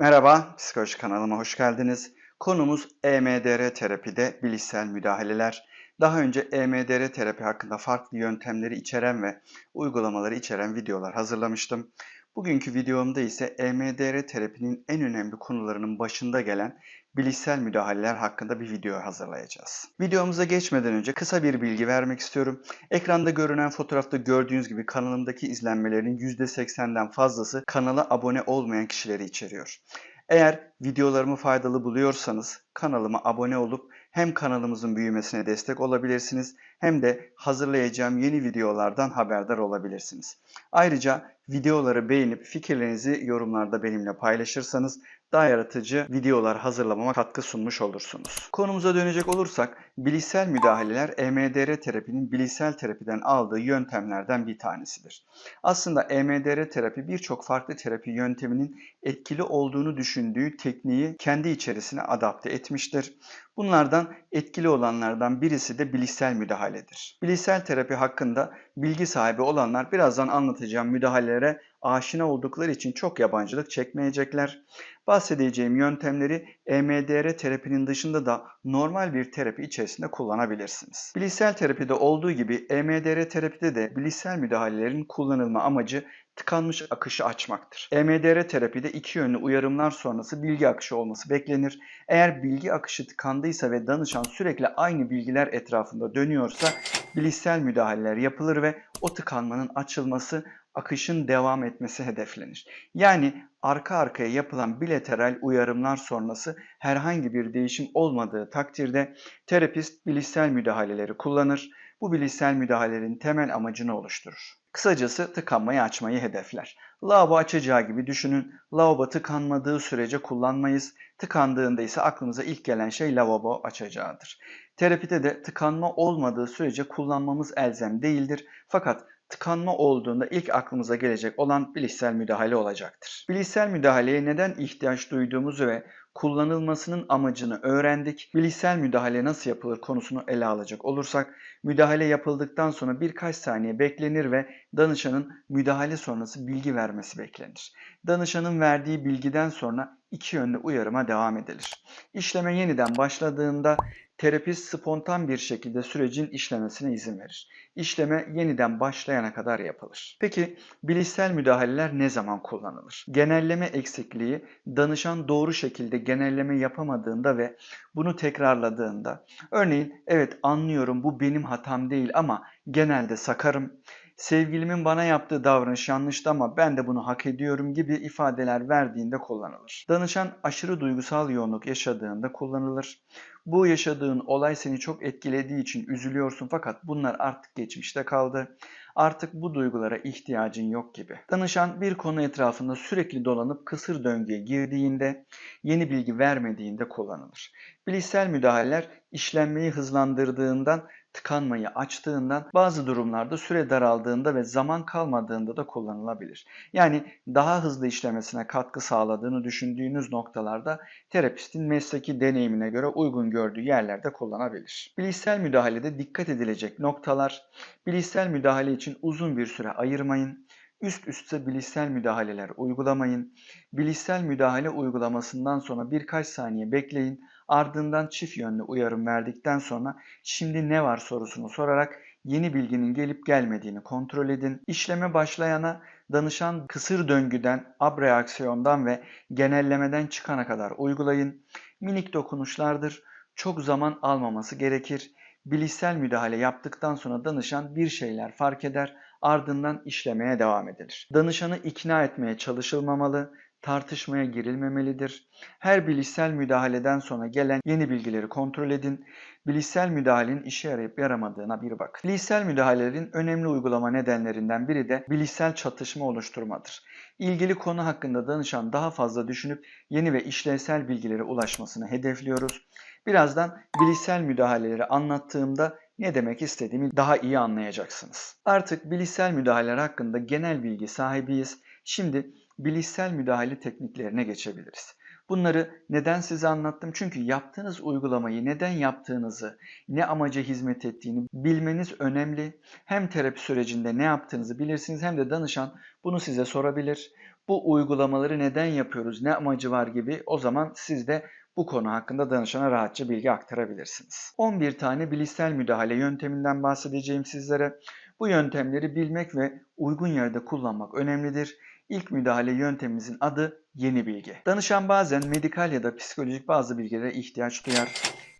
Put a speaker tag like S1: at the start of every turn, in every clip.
S1: Merhaba, Psikoloji kanalıma hoş geldiniz. Konumuz EMDR terapide bilişsel müdahaleler. Daha önce EMDR terapi hakkında farklı yöntemleri içeren ve uygulamaları içeren videolar hazırlamıştım. Bugünkü videomda ise EMDR terapinin en önemli konularının başında gelen bilişsel müdahaleler hakkında bir video hazırlayacağız. Videomuza geçmeden önce kısa bir bilgi vermek istiyorum. Ekranda görünen fotoğrafta gördüğünüz gibi kanalımdaki izlenmelerin %80'den fazlası kanala abone olmayan kişileri içeriyor. Eğer videolarımı faydalı buluyorsanız kanalıma abone olup hem kanalımızın büyümesine destek olabilirsiniz hem de hazırlayacağım yeni videolardan haberdar olabilirsiniz. Ayrıca videoları beğenip fikirlerinizi yorumlarda benimle paylaşırsanız daha yaratıcı videolar hazırlamama katkı sunmuş olursunuz. Konumuza dönecek olursak bilişsel müdahaleler EMDR terapinin bilişsel terapiden aldığı yöntemlerden bir tanesidir. Aslında EMDR terapi birçok farklı terapi yönteminin etkili olduğunu düşündüğü tekniği kendi içerisine adapte etmiştir. Bunlardan etkili olanlardan birisi de bilişsel müdahaledir. Bilişsel terapi hakkında bilgi sahibi olanlar birazdan anlatacağım müdahalelere aşina oldukları için çok yabancılık çekmeyecekler. Bahsedeceğim yöntemleri EMDR terapinin dışında da normal bir terapi içerisinde kullanabilirsiniz. Bilişsel terapide olduğu gibi EMDR terapide de bilişsel müdahalelerin kullanılma amacı tıkanmış akışı açmaktır. EMDR terapide iki yönlü uyarımlar sonrası bilgi akışı olması beklenir. Eğer bilgi akışı tıkandıysa ve danışan sürekli aynı bilgiler etrafında dönüyorsa bilişsel müdahaleler yapılır ve o tıkanmanın açılması akışın devam etmesi hedeflenir. Yani arka arkaya yapılan bilateral uyarımlar sonrası herhangi bir değişim olmadığı takdirde terapist bilişsel müdahaleleri kullanır. Bu bilişsel müdahalelerin temel amacını oluşturur. Kısacası tıkanmayı açmayı hedefler. Lavabo açacağı gibi düşünün. Lavabo tıkanmadığı sürece kullanmayız. Tıkandığında ise aklımıza ilk gelen şey lavabo açacağıdır. Terapide de tıkanma olmadığı sürece kullanmamız elzem değildir. Fakat tıkanma olduğunda ilk aklımıza gelecek olan bilişsel müdahale olacaktır. Bilişsel müdahaleye neden ihtiyaç duyduğumuzu ve kullanılmasının amacını öğrendik. Bilişsel müdahale nasıl yapılır konusunu ele alacak olursak, müdahale yapıldıktan sonra birkaç saniye beklenir ve danışanın müdahale sonrası bilgi vermesi beklenir. Danışanın verdiği bilgiden sonra iki yönlü uyarıma devam edilir. İşleme yeniden başladığında terapist spontan bir şekilde sürecin işlemesine izin verir. İşleme yeniden başlayana kadar yapılır. Peki bilişsel müdahaleler ne zaman kullanılır? Genelleme eksikliği danışan doğru şekilde genelleme yapamadığında ve bunu tekrarladığında örneğin evet anlıyorum bu benim hatam değil ama genelde sakarım sevgilimin bana yaptığı davranış yanlıştı ama ben de bunu hak ediyorum gibi ifadeler verdiğinde kullanılır. Danışan aşırı duygusal yoğunluk yaşadığında kullanılır. Bu yaşadığın olay seni çok etkilediği için üzülüyorsun fakat bunlar artık geçmişte kaldı. Artık bu duygulara ihtiyacın yok gibi. Danışan bir konu etrafında sürekli dolanıp kısır döngüye girdiğinde, yeni bilgi vermediğinde kullanılır. Bilişsel müdahaleler işlenmeyi hızlandırdığından tıkanmayı açtığından bazı durumlarda süre daraldığında ve zaman kalmadığında da kullanılabilir. Yani daha hızlı işlemesine katkı sağladığını düşündüğünüz noktalarda terapistin mesleki deneyimine göre uygun gördüğü yerlerde kullanabilir. Bilişsel müdahalede dikkat edilecek noktalar, bilişsel müdahale için uzun bir süre ayırmayın, Üst üste bilişsel müdahaleler uygulamayın. Bilişsel müdahale uygulamasından sonra birkaç saniye bekleyin. Ardından çift yönlü uyarım verdikten sonra şimdi ne var sorusunu sorarak yeni bilginin gelip gelmediğini kontrol edin. İşleme başlayana danışan kısır döngüden, abreaksiyondan ve genellemeden çıkana kadar uygulayın. Minik dokunuşlardır. Çok zaman almaması gerekir. Bilişsel müdahale yaptıktan sonra danışan bir şeyler fark eder, ardından işlemeye devam edilir. Danışanı ikna etmeye çalışılmamalı, tartışmaya girilmemelidir. Her bilişsel müdahaleden sonra gelen yeni bilgileri kontrol edin. Bilişsel müdahalenin işe yarayıp yaramadığına bir bak. Bilişsel müdahalelerin önemli uygulama nedenlerinden biri de bilişsel çatışma oluşturmadır. İlgili konu hakkında danışan daha fazla düşünüp yeni ve işlevsel bilgilere ulaşmasını hedefliyoruz. Birazdan bilişsel müdahaleleri anlattığımda ne demek istediğimi daha iyi anlayacaksınız. Artık bilişsel müdahaleler hakkında genel bilgi sahibiyiz. Şimdi bilişsel müdahale tekniklerine geçebiliriz. Bunları neden size anlattım? Çünkü yaptığınız uygulamayı neden yaptığınızı, ne amaca hizmet ettiğini bilmeniz önemli. Hem terapi sürecinde ne yaptığınızı bilirsiniz hem de danışan bunu size sorabilir. bu uygulamaları neden yapıyoruz, ne amacı var gibi o zaman siz de bu konu hakkında danışana rahatça bilgi aktarabilirsiniz. 11 tane bilişsel müdahale yönteminden bahsedeceğim sizlere. Bu yöntemleri bilmek ve uygun yerde kullanmak önemlidir. İlk müdahale yöntemimizin adı yeni bilgi. Danışan bazen medikal ya da psikolojik bazı bilgilere ihtiyaç duyar.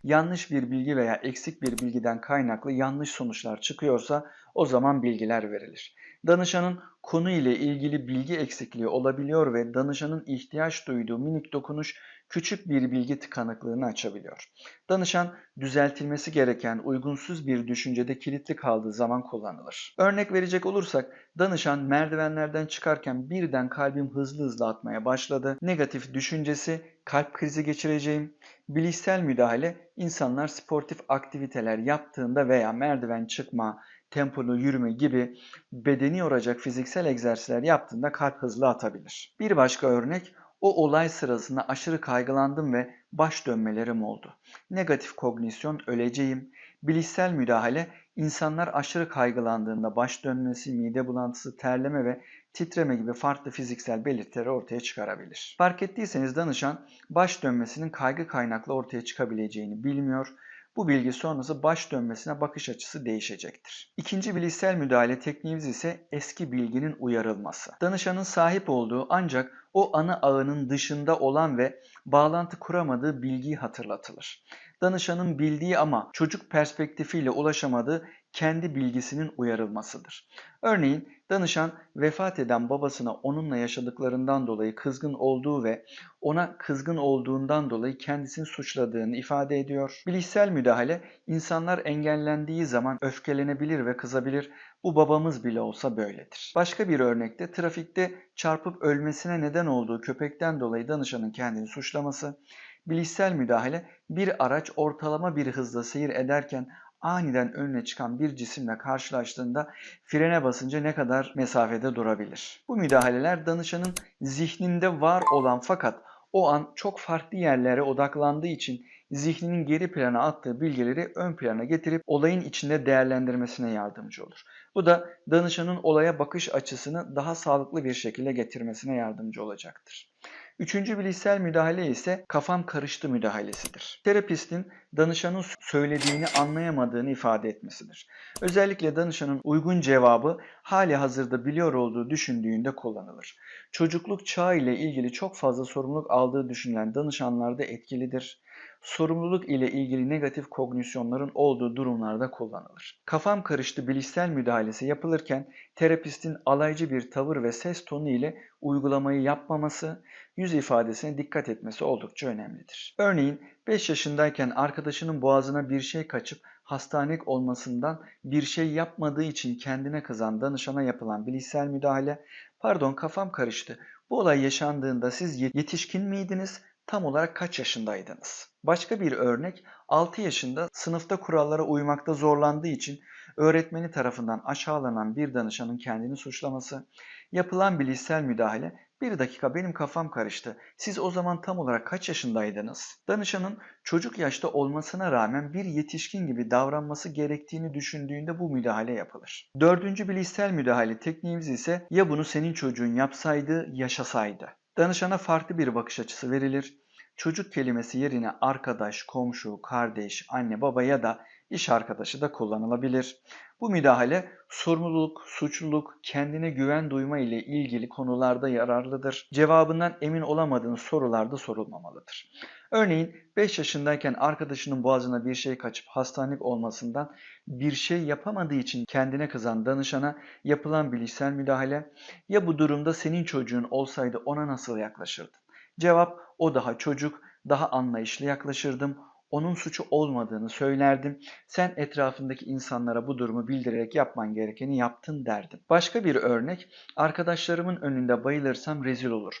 S1: Yanlış bir bilgi veya eksik bir bilgiden kaynaklı yanlış sonuçlar çıkıyorsa o zaman bilgiler verilir. Danışanın konu ile ilgili bilgi eksikliği olabiliyor ve danışanın ihtiyaç duyduğu minik dokunuş küçük bir bilgi tıkanıklığını açabiliyor. Danışan düzeltilmesi gereken uygunsuz bir düşüncede kilitli kaldığı zaman kullanılır. Örnek verecek olursak danışan merdivenlerden çıkarken birden kalbim hızlı hızlı atmaya başladı. Negatif düşüncesi kalp krizi geçireceğim. Bilişsel müdahale insanlar sportif aktiviteler yaptığında veya merdiven çıkma, tempolu yürüme gibi bedeni yoracak fiziksel egzersizler yaptığında kalp hızlı atabilir. Bir başka örnek o olay sırasında aşırı kaygılandım ve baş dönmelerim oldu. Negatif kognisyon öleceğim. Bilişsel müdahale insanlar aşırı kaygılandığında baş dönmesi, mide bulantısı, terleme ve titreme gibi farklı fiziksel belirtileri ortaya çıkarabilir. Fark ettiyseniz danışan baş dönmesinin kaygı kaynaklı ortaya çıkabileceğini bilmiyor bu bilgi sonrası baş dönmesine bakış açısı değişecektir. İkinci bilişsel müdahale tekniğimiz ise eski bilginin uyarılması. Danışanın sahip olduğu ancak o ana ağının dışında olan ve bağlantı kuramadığı bilgiyi hatırlatılır. Danışanın bildiği ama çocuk perspektifiyle ulaşamadığı kendi bilgisinin uyarılmasıdır. Örneğin danışan vefat eden babasına onunla yaşadıklarından dolayı kızgın olduğu ve ona kızgın olduğundan dolayı kendisini suçladığını ifade ediyor. Bilişsel müdahale insanlar engellendiği zaman öfkelenebilir ve kızabilir. Bu babamız bile olsa böyledir. Başka bir örnekte trafikte çarpıp ölmesine neden olduğu köpekten dolayı danışanın kendini suçlaması. Bilişsel müdahale bir araç ortalama bir hızla seyir ederken aniden önüne çıkan bir cisimle karşılaştığında frene basınca ne kadar mesafede durabilir? Bu müdahaleler danışanın zihninde var olan fakat o an çok farklı yerlere odaklandığı için zihninin geri plana attığı bilgileri ön plana getirip olayın içinde değerlendirmesine yardımcı olur. Bu da danışanın olaya bakış açısını daha sağlıklı bir şekilde getirmesine yardımcı olacaktır. Üçüncü bilişsel müdahale ise kafam karıştı müdahalesidir. Terapistin danışanın söylediğini anlayamadığını ifade etmesidir. Özellikle danışanın uygun cevabı hali hazırda biliyor olduğu düşündüğünde kullanılır. Çocukluk çağı ile ilgili çok fazla sorumluluk aldığı düşünülen danışanlarda etkilidir sorumluluk ile ilgili negatif kognisyonların olduğu durumlarda kullanılır. Kafam karıştı bilişsel müdahalesi yapılırken terapistin alaycı bir tavır ve ses tonu ile uygulamayı yapmaması, yüz ifadesine dikkat etmesi oldukça önemlidir. Örneğin 5 yaşındayken arkadaşının boğazına bir şey kaçıp hastanelik olmasından bir şey yapmadığı için kendine kızan danışana yapılan bilişsel müdahale, pardon kafam karıştı, bu olay yaşandığında siz yetişkin miydiniz, tam olarak kaç yaşındaydınız? Başka bir örnek 6 yaşında sınıfta kurallara uymakta zorlandığı için öğretmeni tarafından aşağılanan bir danışanın kendini suçlaması, yapılan bilişsel müdahale bir dakika benim kafam karıştı. Siz o zaman tam olarak kaç yaşındaydınız? Danışanın çocuk yaşta olmasına rağmen bir yetişkin gibi davranması gerektiğini düşündüğünde bu müdahale yapılır. Dördüncü bilişsel müdahale tekniğimiz ise ya bunu senin çocuğun yapsaydı, yaşasaydı. Danışana farklı bir bakış açısı verilir. Çocuk kelimesi yerine arkadaş, komşu, kardeş, anne, baba ya da iş arkadaşı da kullanılabilir. Bu müdahale sorumluluk, suçluluk, kendine güven duyma ile ilgili konularda yararlıdır. Cevabından emin olamadığın sorularda sorulmamalıdır. Örneğin 5 yaşındayken arkadaşının boğazına bir şey kaçıp hastanelik olmasından bir şey yapamadığı için kendine kızan danışana yapılan bilişsel müdahale ya bu durumda senin çocuğun olsaydı ona nasıl yaklaşırdın? Cevap o daha çocuk, daha anlayışlı yaklaşırdım. Onun suçu olmadığını söylerdim. Sen etrafındaki insanlara bu durumu bildirerek yapman gerekeni yaptın derdim. Başka bir örnek, arkadaşlarımın önünde bayılırsam rezil olur.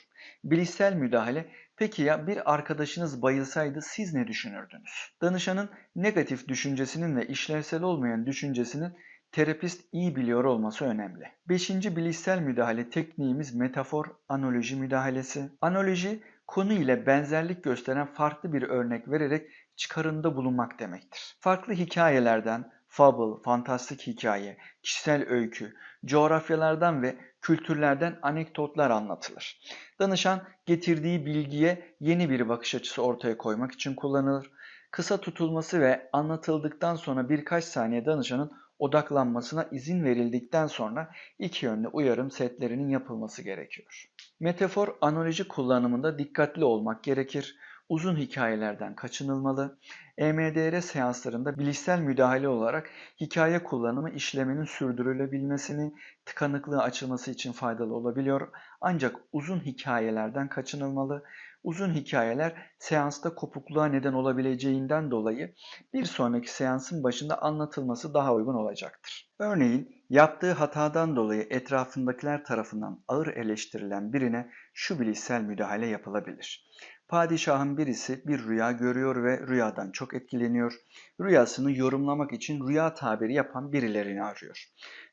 S1: Bilişsel müdahale, peki ya bir arkadaşınız bayılsaydı siz ne düşünürdünüz? Danışanın negatif düşüncesinin ve işlevsel olmayan düşüncesinin terapist iyi biliyor olması önemli. Beşinci bilişsel müdahale tekniğimiz metafor analoji müdahalesi. Analoji konu ile benzerlik gösteren farklı bir örnek vererek çıkarında bulunmak demektir. Farklı hikayelerden, fable, fantastik hikaye, kişisel öykü, coğrafyalardan ve kültürlerden anekdotlar anlatılır. Danışan getirdiği bilgiye yeni bir bakış açısı ortaya koymak için kullanılır. Kısa tutulması ve anlatıldıktan sonra birkaç saniye danışanın odaklanmasına izin verildikten sonra iki yönlü uyarım setlerinin yapılması gerekiyor. Metafor analoji kullanımında dikkatli olmak gerekir. Uzun hikayelerden kaçınılmalı. EMDR seanslarında bilişsel müdahale olarak hikaye kullanımı işlemenin sürdürülebilmesini, tıkanıklığı açılması için faydalı olabiliyor. Ancak uzun hikayelerden kaçınılmalı. Uzun hikayeler seansta kopukluğa neden olabileceğinden dolayı bir sonraki seansın başında anlatılması daha uygun olacaktır. Örneğin yaptığı hatadan dolayı etrafındakiler tarafından ağır eleştirilen birine şu bilişsel müdahale yapılabilir. Padişahın birisi bir rüya görüyor ve rüyadan çok etkileniyor. Rüyasını yorumlamak için rüya tabiri yapan birilerini arıyor.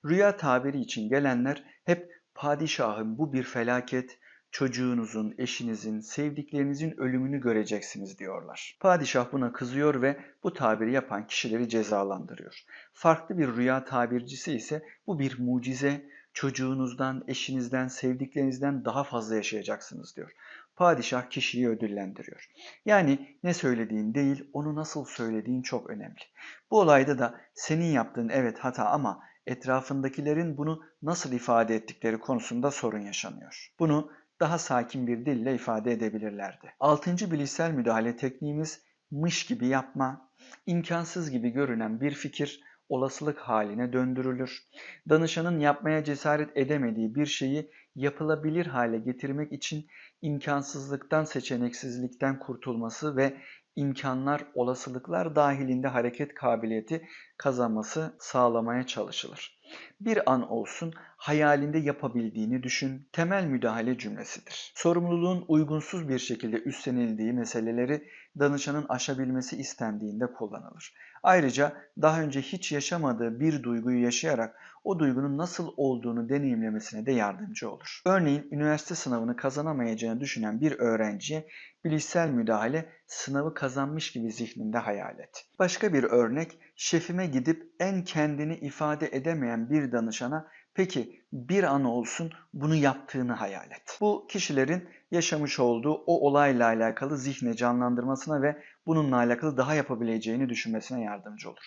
S1: Rüya tabiri için gelenler hep padişahın bu bir felaket, çocuğunuzun, eşinizin, sevdiklerinizin ölümünü göreceksiniz diyorlar. Padişah buna kızıyor ve bu tabiri yapan kişileri cezalandırıyor. Farklı bir rüya tabircisi ise bu bir mucize, çocuğunuzdan, eşinizden, sevdiklerinizden daha fazla yaşayacaksınız diyor. Padişah kişiyi ödüllendiriyor. Yani ne söylediğin değil, onu nasıl söylediğin çok önemli. Bu olayda da senin yaptığın evet hata ama etrafındakilerin bunu nasıl ifade ettikleri konusunda sorun yaşanıyor. Bunu daha sakin bir dille ifade edebilirlerdi. Altıncı bilişsel müdahale tekniğimiz mış gibi yapma, imkansız gibi görünen bir fikir olasılık haline döndürülür. Danışanın yapmaya cesaret edemediği bir şeyi yapılabilir hale getirmek için imkansızlıktan, seçeneksizlikten kurtulması ve imkanlar, olasılıklar dahilinde hareket kabiliyeti kazanması sağlamaya çalışılır. Bir an olsun hayalinde yapabildiğini düşün. Temel müdahale cümlesidir. Sorumluluğun uygunsuz bir şekilde üstlenildiği meseleleri danışanın aşabilmesi istendiğinde kullanılır. Ayrıca daha önce hiç yaşamadığı bir duyguyu yaşayarak o duygunun nasıl olduğunu deneyimlemesine de yardımcı olur. Örneğin üniversite sınavını kazanamayacağını düşünen bir öğrenciye bilişsel müdahale sınavı kazanmış gibi zihninde hayal et. Başka bir örnek, şefime gidip en kendini ifade edemeyen bir danışana Peki bir an olsun bunu yaptığını hayal et. Bu kişilerin yaşamış olduğu o olayla alakalı zihne canlandırmasına ve bununla alakalı daha yapabileceğini düşünmesine yardımcı olur.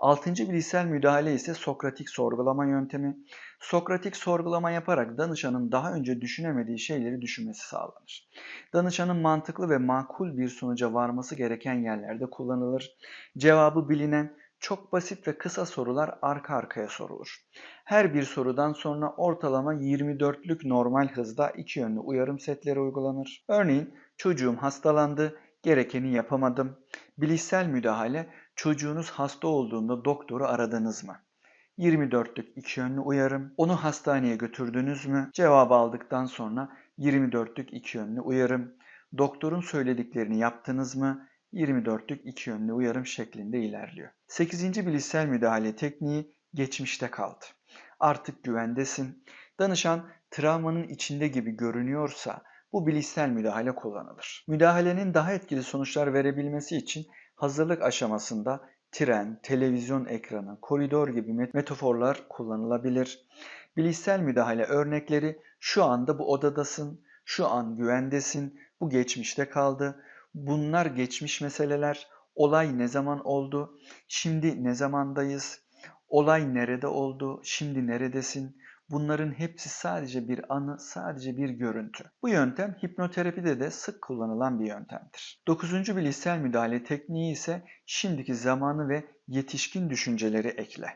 S1: Altıncı bilişsel müdahale ise Sokratik sorgulama yöntemi. Sokratik sorgulama yaparak danışanın daha önce düşünemediği şeyleri düşünmesi sağlanır. Danışanın mantıklı ve makul bir sonuca varması gereken yerlerde kullanılır. Cevabı bilinen çok basit ve kısa sorular arka arkaya sorulur. Her bir sorudan sonra ortalama 24'lük normal hızda iki yönlü uyarım setleri uygulanır. Örneğin çocuğum hastalandı, gerekeni yapamadım. Bilişsel müdahale çocuğunuz hasta olduğunda doktoru aradınız mı? 24'lük iki yönlü uyarım. Onu hastaneye götürdünüz mü? Cevabı aldıktan sonra 24'lük iki yönlü uyarım. Doktorun söylediklerini yaptınız mı? 24'lük iki yönlü uyarım şeklinde ilerliyor. 8. bilişsel müdahale tekniği geçmişte kaldı. Artık güvendesin. Danışan travmanın içinde gibi görünüyorsa bu bilişsel müdahale kullanılır. Müdahalenin daha etkili sonuçlar verebilmesi için hazırlık aşamasında tren, televizyon ekranı, koridor gibi metaforlar kullanılabilir. Bilişsel müdahale örnekleri şu anda bu odadasın, şu an güvendesin, bu geçmişte kaldı, Bunlar geçmiş meseleler. Olay ne zaman oldu? Şimdi ne zamandayız? Olay nerede oldu? Şimdi neredesin? Bunların hepsi sadece bir anı, sadece bir görüntü. Bu yöntem hipnoterapide de sık kullanılan bir yöntemdir. Dokuzuncu bilişsel müdahale tekniği ise şimdiki zamanı ve yetişkin düşünceleri ekle.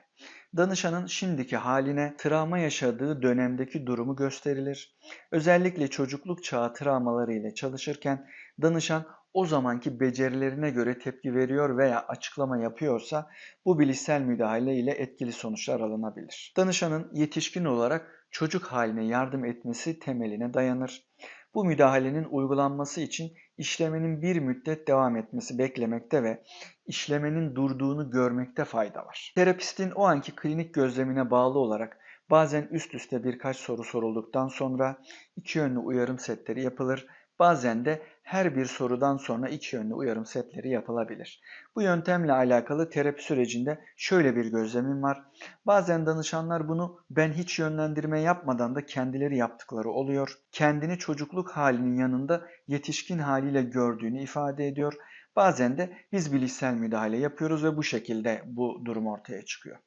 S1: Danışanın şimdiki haline travma yaşadığı dönemdeki durumu gösterilir. Özellikle çocukluk çağı travmaları ile çalışırken danışan o zamanki becerilerine göre tepki veriyor veya açıklama yapıyorsa bu bilişsel müdahale ile etkili sonuçlar alınabilir. Danışanın yetişkin olarak çocuk haline yardım etmesi temeline dayanır. Bu müdahalenin uygulanması için işlemenin bir müddet devam etmesi beklemekte ve işlemenin durduğunu görmekte fayda var. Terapistin o anki klinik gözlemine bağlı olarak bazen üst üste birkaç soru sorulduktan sonra iki yönlü uyarım setleri yapılır Bazen de her bir sorudan sonra iki yönlü uyarım setleri yapılabilir. Bu yöntemle alakalı terapi sürecinde şöyle bir gözlemim var. Bazen danışanlar bunu ben hiç yönlendirme yapmadan da kendileri yaptıkları oluyor. Kendini çocukluk halinin yanında yetişkin haliyle gördüğünü ifade ediyor. Bazen de biz bilişsel müdahale yapıyoruz ve bu şekilde bu durum ortaya çıkıyor.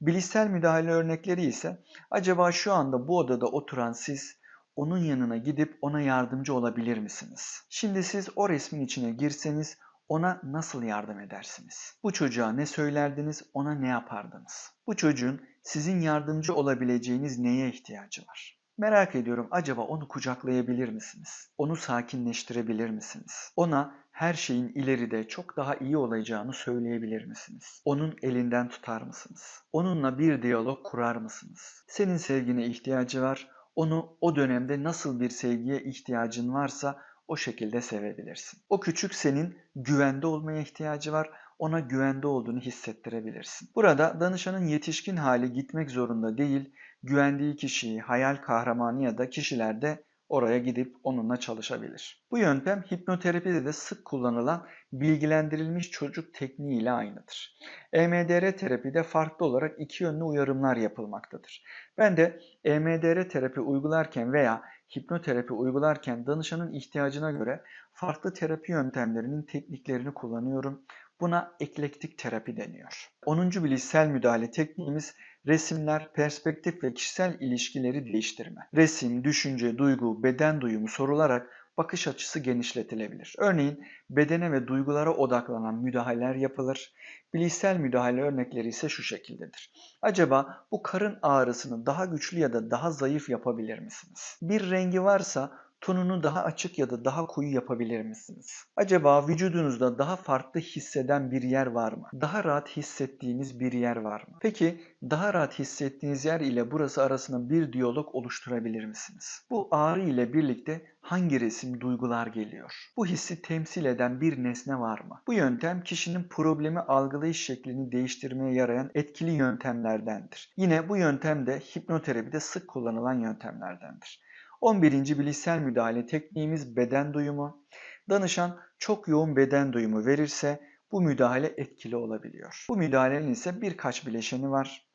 S1: Bilişsel müdahale örnekleri ise acaba şu anda bu odada oturan siz onun yanına gidip ona yardımcı olabilir misiniz? Şimdi siz o resmin içine girseniz ona nasıl yardım edersiniz? Bu çocuğa ne söylerdiniz, ona ne yapardınız? Bu çocuğun sizin yardımcı olabileceğiniz neye ihtiyacı var? Merak ediyorum acaba onu kucaklayabilir misiniz? Onu sakinleştirebilir misiniz? Ona her şeyin ileride çok daha iyi olacağını söyleyebilir misiniz? Onun elinden tutar mısınız? Onunla bir diyalog kurar mısınız? Senin sevgine ihtiyacı var. Onu o dönemde nasıl bir sevgiye ihtiyacın varsa o şekilde sevebilirsin. O küçük senin güvende olmaya ihtiyacı var. Ona güvende olduğunu hissettirebilirsin. Burada danışanın yetişkin hali gitmek zorunda değil, güvendiği kişiyi, hayal kahramanı ya da kişilerde oraya gidip onunla çalışabilir. Bu yöntem hipnoterapide de sık kullanılan bilgilendirilmiş çocuk tekniği ile aynıdır. EMDR terapide farklı olarak iki yönlü uyarımlar yapılmaktadır. Ben de EMDR terapi uygularken veya hipnoterapi uygularken danışanın ihtiyacına göre farklı terapi yöntemlerinin tekniklerini kullanıyorum. Buna eklektik terapi deniyor. 10. bilişsel müdahale tekniğimiz resimler, perspektif ve kişisel ilişkileri değiştirme. Resim, düşünce, duygu, beden duyumu sorularak bakış açısı genişletilebilir. Örneğin bedene ve duygulara odaklanan müdahaleler yapılır. Bilişsel müdahale örnekleri ise şu şekildedir. Acaba bu karın ağrısını daha güçlü ya da daha zayıf yapabilir misiniz? Bir rengi varsa tonunu daha açık ya da daha koyu yapabilir misiniz? Acaba vücudunuzda daha farklı hisseden bir yer var mı? Daha rahat hissettiğiniz bir yer var mı? Peki daha rahat hissettiğiniz yer ile burası arasında bir diyalog oluşturabilir misiniz? Bu ağrı ile birlikte hangi resim, duygular geliyor? Bu hissi temsil eden bir nesne var mı? Bu yöntem kişinin problemi algılayış şeklini değiştirmeye yarayan etkili yöntemlerdendir. Yine bu yöntem de hipnoterapide sık kullanılan yöntemlerdendir. 11. bilişsel müdahale tekniğimiz beden duyumu. Danışan çok yoğun beden duyumu verirse bu müdahale etkili olabiliyor. Bu müdahalenin ise birkaç bileşeni var.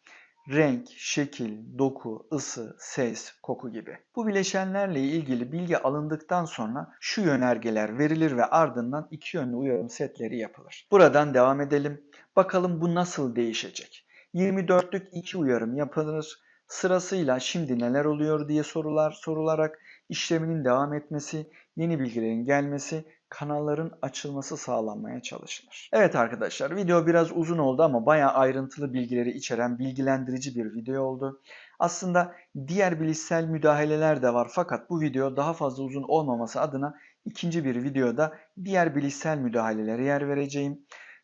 S1: Renk, şekil, doku, ısı, ses, koku gibi. Bu bileşenlerle ilgili bilgi alındıktan sonra şu yönergeler verilir ve ardından iki yönlü uyarım setleri yapılır. Buradan devam edelim. Bakalım bu nasıl değişecek? 24'lük iki uyarım yapılır sırasıyla şimdi neler oluyor diye sorular sorularak işleminin devam etmesi, yeni bilgilerin gelmesi, kanalların açılması sağlanmaya çalışılır. Evet arkadaşlar video biraz uzun oldu ama bayağı ayrıntılı bilgileri içeren bilgilendirici bir video oldu. Aslında diğer bilişsel müdahaleler de var fakat bu video daha fazla uzun olmaması adına ikinci bir videoda diğer bilişsel müdahalelere yer vereceğim.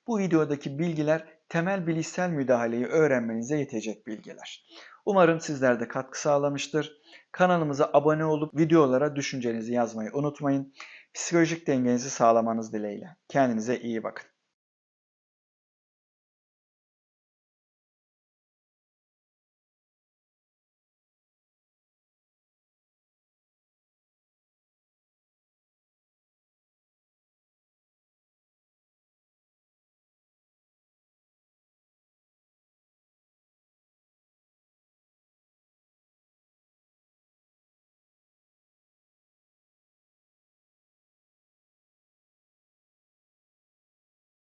S1: Bu videodaki bilgiler temel bilişsel müdahaleyi öğrenmenize yetecek bilgiler. Umarım sizler de katkı sağlamıştır. Kanalımıza abone olup videolara düşüncenizi yazmayı unutmayın. Psikolojik dengenizi sağlamanız dileğiyle. Kendinize iyi bakın.